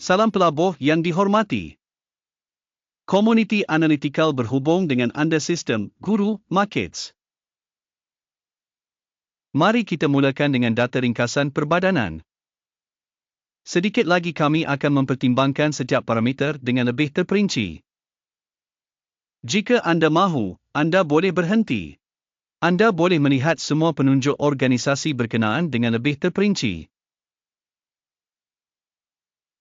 Salam pelabuh yang dihormati. Komuniti analitikal berhubung dengan anda sistem Guru Markets. Mari kita mulakan dengan data ringkasan perbadanan. Sedikit lagi kami akan mempertimbangkan setiap parameter dengan lebih terperinci. Jika anda mahu, anda boleh berhenti. Anda boleh melihat semua penunjuk organisasi berkenaan dengan lebih terperinci.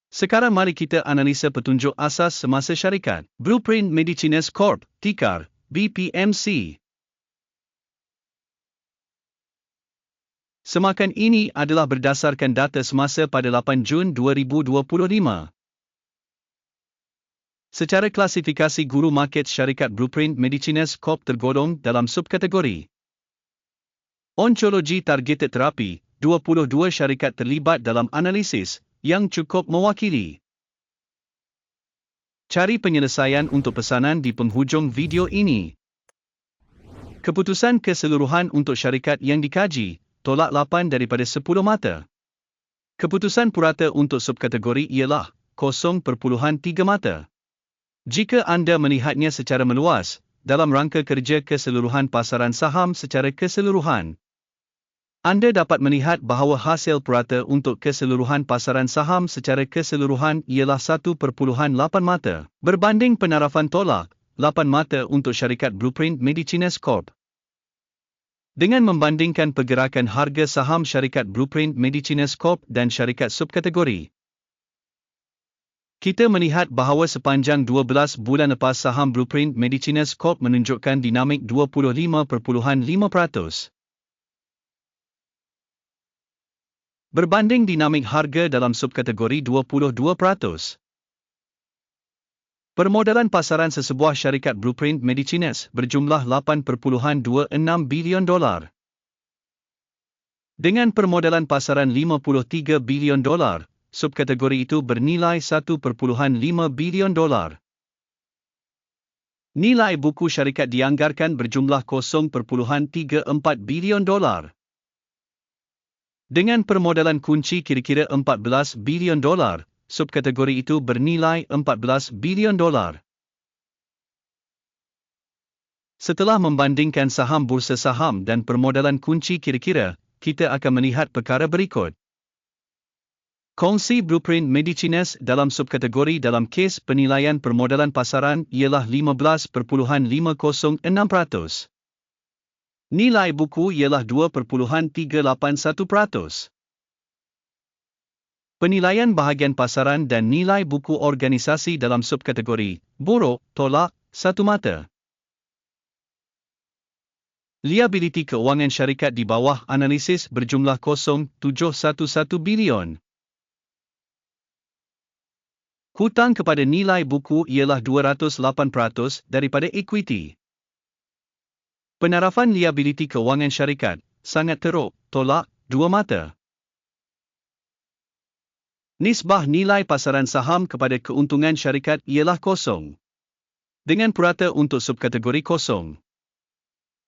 Sekarang mari kita analisa petunjuk asas semasa syarikat. Blueprint Medicines Corp, tikar BPMC. Semakan ini adalah berdasarkan data semasa pada 8 Jun 2025. Secara klasifikasi guru market syarikat Blueprint Medicines Corp tergolong dalam subkategori Oncologi Targeted Therapy, 22 syarikat terlibat dalam analisis, yang cukup mewakili. Cari penyelesaian untuk pesanan di penghujung video ini. Keputusan keseluruhan untuk syarikat yang dikaji, tolak 8 daripada 10 mata. Keputusan purata untuk subkategori ialah 0.3 mata. Jika anda melihatnya secara meluas, dalam rangka kerja keseluruhan pasaran saham secara keseluruhan, anda dapat melihat bahawa hasil purata untuk keseluruhan pasaran saham secara keseluruhan ialah 1.8 mata, berbanding penarafan tolak, 8 mata untuk syarikat Blueprint Medicines Corp. Dengan membandingkan pergerakan harga saham syarikat Blueprint Medicines Corp dan syarikat subkategori, kita melihat bahawa sepanjang 12 bulan lepas saham Blueprint Medicines Corp menunjukkan dinamik 25.5%. berbanding dinamik harga dalam subkategori 22%. Permodalan pasaran sesebuah syarikat Blueprint Medicines berjumlah 8.26 bilion dolar. Dengan permodalan pasaran 53 bilion dolar, subkategori itu bernilai 1.5 bilion dolar. Nilai buku syarikat dianggarkan berjumlah 0.34 bilion dolar. Dengan permodalan kunci kira-kira 14 bilion dolar, subkategori itu bernilai 14 bilion dolar. Setelah membandingkan saham bursa saham dan permodalan kunci kira-kira, kita akan melihat perkara berikut. Kongsi Blueprint Medicines dalam subkategori dalam kes penilaian permodalan pasaran ialah 15.506%. Nilai buku ialah 2.381%. Penilaian bahagian pasaran dan nilai buku organisasi dalam subkategori buruk, tolak, satu mata. Liability keuangan syarikat di bawah analisis berjumlah 0.711 bilion. Hutang kepada nilai buku ialah 208% daripada equity. Penarafan liability kewangan syarikat, sangat teruk, tolak, dua mata. Nisbah nilai pasaran saham kepada keuntungan syarikat ialah kosong. Dengan purata untuk subkategori kosong.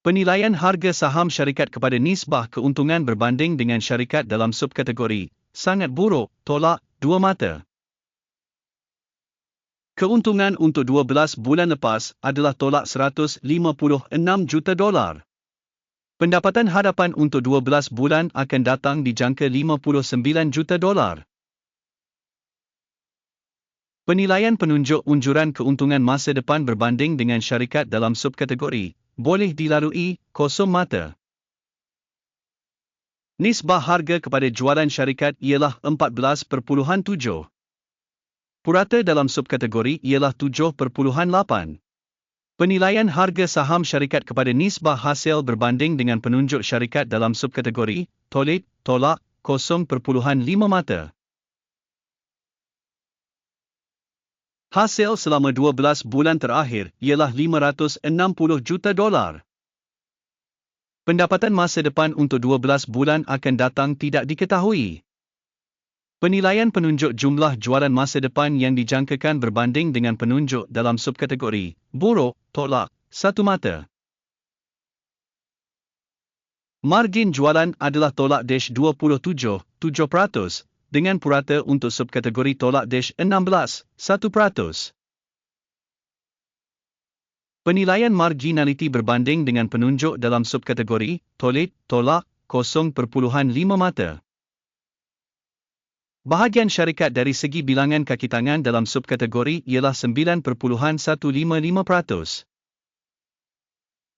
Penilaian harga saham syarikat kepada nisbah keuntungan berbanding dengan syarikat dalam subkategori, sangat buruk, tolak, dua mata. Keuntungan untuk 12 bulan lepas adalah tolak 156 juta dolar. Pendapatan hadapan untuk 12 bulan akan datang di jangka 59 juta dolar. Penilaian penunjuk unjuran keuntungan masa depan berbanding dengan syarikat dalam subkategori boleh dilalui kosong mata. Nisbah harga kepada jualan syarikat ialah 14.7. Purata dalam subkategori ialah 7.8. Penilaian harga saham syarikat kepada nisbah hasil berbanding dengan penunjuk syarikat dalam subkategori, tolit, tolak, 0.5 mata. Hasil selama 12 bulan terakhir ialah 560 juta dolar. Pendapatan masa depan untuk 12 bulan akan datang tidak diketahui. Penilaian penunjuk jumlah jualan masa depan yang dijangkakan berbanding dengan penunjuk dalam subkategori buruk, tolak, satu mata. Margin jualan adalah tolak dash 27, 7%, dengan purata untuk subkategori tolak dash 16, 1%. Penilaian marginality berbanding dengan penunjuk dalam subkategori tolit, tolak, 0.5 mata. Bahagian syarikat dari segi bilangan kaki tangan dalam subkategori ialah 9.155%.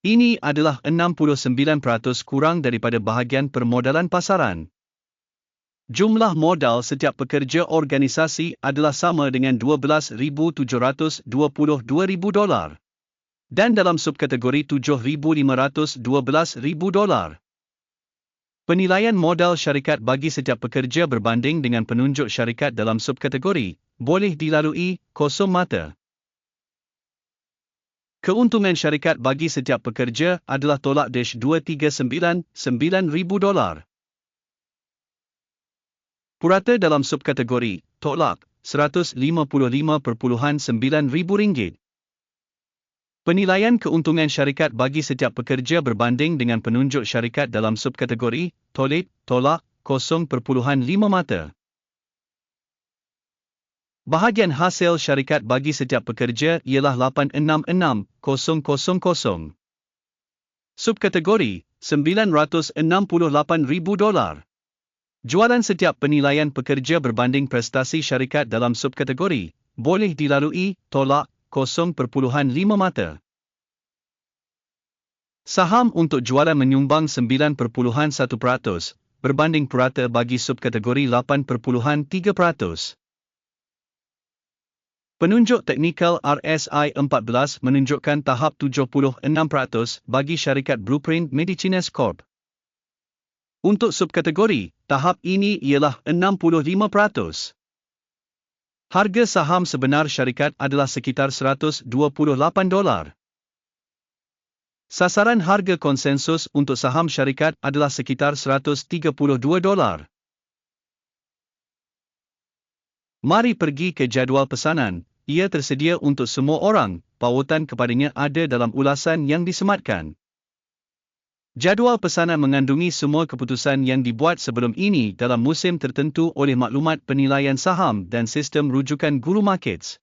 Ini adalah 69% kurang daripada bahagian permodalan pasaran. Jumlah modal setiap pekerja organisasi adalah sama dengan 12,722,000 dolar. Dan dalam subkategori 7,512,000 dolar. Penilaian modal syarikat bagi setiap pekerja berbanding dengan penunjuk syarikat dalam subkategori boleh dilalui kosong mata. Keuntungan syarikat bagi setiap pekerja adalah tolak dash 239,9,000 dolar. Purata dalam subkategori, tolak, 155.9,000 ringgit. Penilaian keuntungan syarikat bagi setiap pekerja berbanding dengan penunjuk syarikat dalam subkategori, tolit, tolak, 0.5 mata. Bahagian hasil syarikat bagi setiap pekerja ialah 866,000. Subkategori, 968,000 dolar. Jualan setiap penilaian pekerja berbanding prestasi syarikat dalam subkategori, boleh dilalui, tolak, 0.5 mata. Saham untuk jualan menyumbang 9.1%, berbanding purata bagi subkategori 8.3%. Penunjuk teknikal RSI 14 menunjukkan tahap 76% bagi syarikat Blueprint Medicines Corp. Untuk subkategori, tahap ini ialah 65%. Harga saham sebenar syarikat adalah sekitar 128 dolar. Sasaran harga konsensus untuk saham syarikat adalah sekitar 132 dolar. Mari pergi ke jadual pesanan, ia tersedia untuk semua orang, pautan kepadanya ada dalam ulasan yang disematkan. Jadual pesanan mengandungi semua keputusan yang dibuat sebelum ini dalam musim tertentu oleh maklumat penilaian saham dan sistem rujukan guru markets.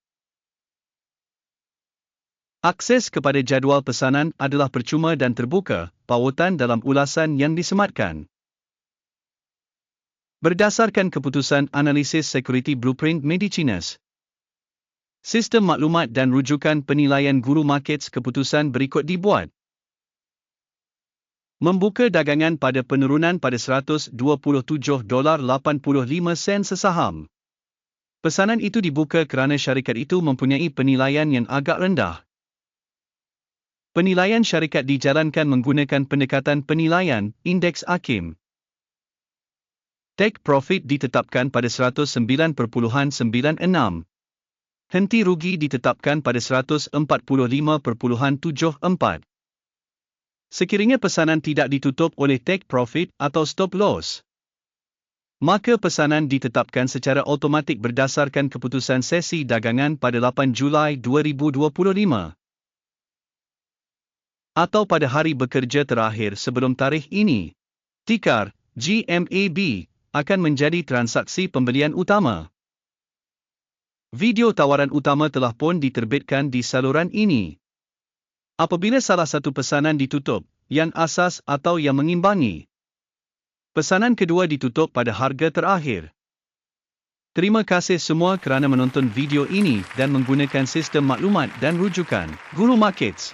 Akses kepada jadual pesanan adalah percuma dan terbuka, pautan dalam ulasan yang disematkan. Berdasarkan keputusan analisis security blueprint Medicinas, Sistem maklumat dan rujukan penilaian guru markets keputusan berikut dibuat. Membuka dagangan pada penurunan pada 127 dolar 85 sen sesaham. Pesanan itu dibuka kerana syarikat itu mempunyai penilaian yang agak rendah. Penilaian syarikat dijalankan menggunakan pendekatan penilaian indeks AKIM. Take profit ditetapkan pada 109.96 henti rugi ditetapkan pada 145.74. Sekiranya pesanan tidak ditutup oleh take profit atau stop loss, maka pesanan ditetapkan secara automatik berdasarkan keputusan sesi dagangan pada 8 Julai 2025 atau pada hari bekerja terakhir sebelum tarikh ini. Tikar GMAB akan menjadi transaksi pembelian utama. Video tawaran utama telah pun diterbitkan di saluran ini. Apabila salah satu pesanan ditutup, yang asas atau yang mengimbangi, pesanan kedua ditutup pada harga terakhir. Terima kasih semua kerana menonton video ini dan menggunakan sistem maklumat dan rujukan Guru Markets.